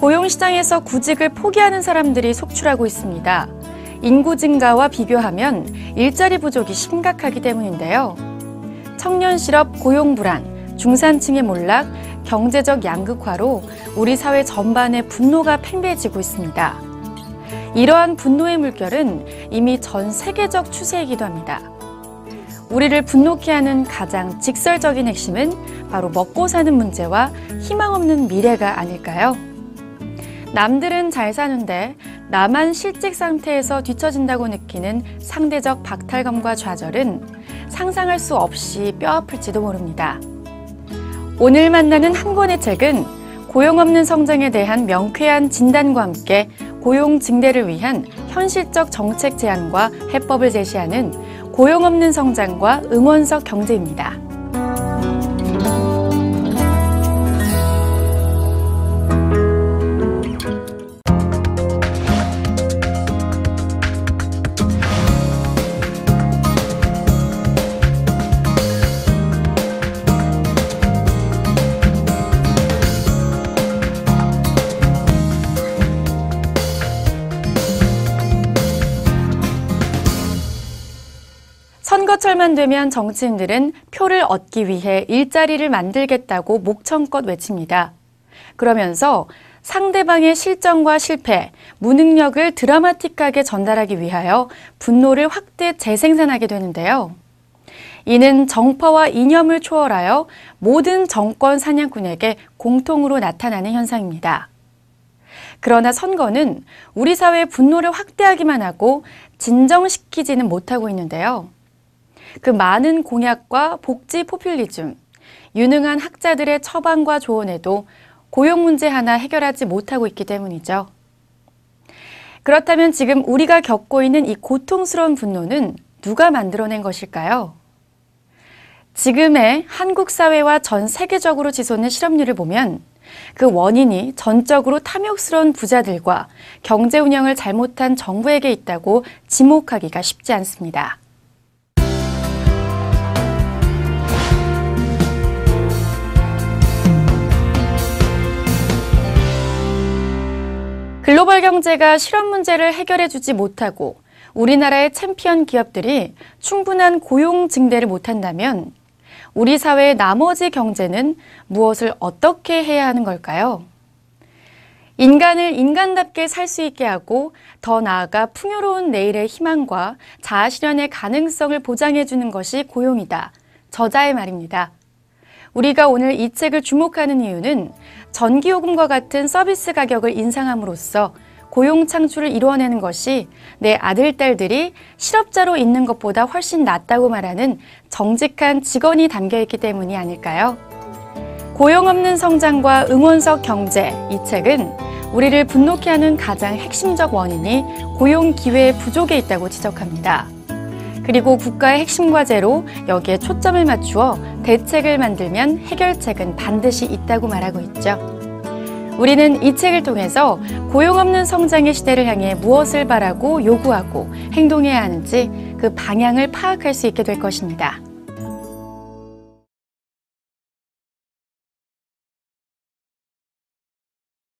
노동시장에서 구직을 포기하는 사람들이 속출하고 있습니다. 인구 증가와 비교하면 일자리 부족이 심각하기 때문인데요. 청년 실업 고용 불안, 중산층의 몰락, 경제적 양극화로 우리 사회 전반에 분노가 팽배해지고 있습니다. 이러한 분노의 물결은 이미 전 세계적 추세이기도 합니다. 우리를 분노케 하는 가장 직설적인 핵심은 바로 먹고 사는 문제와 희망 없는 미래가 아닐까요? 남들은 잘 사는데 나만 실직 상태에서 뒤처진다고 느끼는 상대적 박탈감과 좌절은 상상할 수 없이 뼈아플지도 모릅니다. 오늘 만나는 한 권의 책은 고용 없는 성장에 대한 명쾌한 진단과 함께 고용 증대를 위한 현실적 정책 제안과 해법을 제시하는 고용 없는 성장과 응원석 경제입니다. 선거철만 되면 정치인들은 표를 얻기 위해 일자리를 만들겠다고 목청껏 외칩니다. 그러면서 상대방의 실정과 실패, 무능력을 드라마틱하게 전달하기 위하여 분노를 확대 재생산하게 되는데요. 이는 정파와 이념을 초월하여 모든 정권 사냥꾼에게 공통으로 나타나는 현상입니다. 그러나 선거는 우리 사회의 분노를 확대하기만 하고 진정시키지는 못하고 있는데요. 그 많은 공약과 복지 포퓰리즘, 유능한 학자들의 처방과 조언에도 고용 문제 하나 해결하지 못하고 있기 때문이죠. 그렇다면 지금 우리가 겪고 있는 이 고통스러운 분노는 누가 만들어낸 것일까요? 지금의 한국 사회와 전 세계적으로 치솟는 실업률을 보면 그 원인이 전적으로 탐욕스러운 부자들과 경제 운영을 잘못한 정부에게 있다고 지목하기가 쉽지 않습니다. 글로벌 경제가 실업 문제를 해결해 주지 못하고 우리나라의 챔피언 기업들이 충분한 고용 증대를 못한다면 우리 사회의 나머지 경제는 무엇을 어떻게 해야 하는 걸까요? 인간을 인간답게 살 수 있게 하고 더 나아가 풍요로운 내일의 희망과 자아실현의 가능성을 보장해 주는 것이 고용이다. 저자의 말입니다. 우리가 오늘 이 책을 주목하는 이유는 전기요금과 같은 서비스 가격을 인상함으로써 고용 창출을 이루어내는 것이 내 아들, 딸들이 실업자로 있는 것보다 훨씬 낫다고 말하는 정직한 직원이 담겨 있기 때문이 아닐까요? 고용 없는 성장과 응원석 경제 이 책은 우리를 분노케 하는 가장 핵심적 원인이 고용 기회의 부족에 있다고 지적합니다. 그리고 국가의 핵심 과제로 여기에 초점을 맞추어 대책을 만들면 해결책은 반드시 있다고 말하고 있죠. 우리는 이 책을 통해서 고용 없는 성장의 시대를 향해 무엇을 바라고 요구하고 행동해야 하는지 그 방향을 파악할 수 있게 될 것입니다.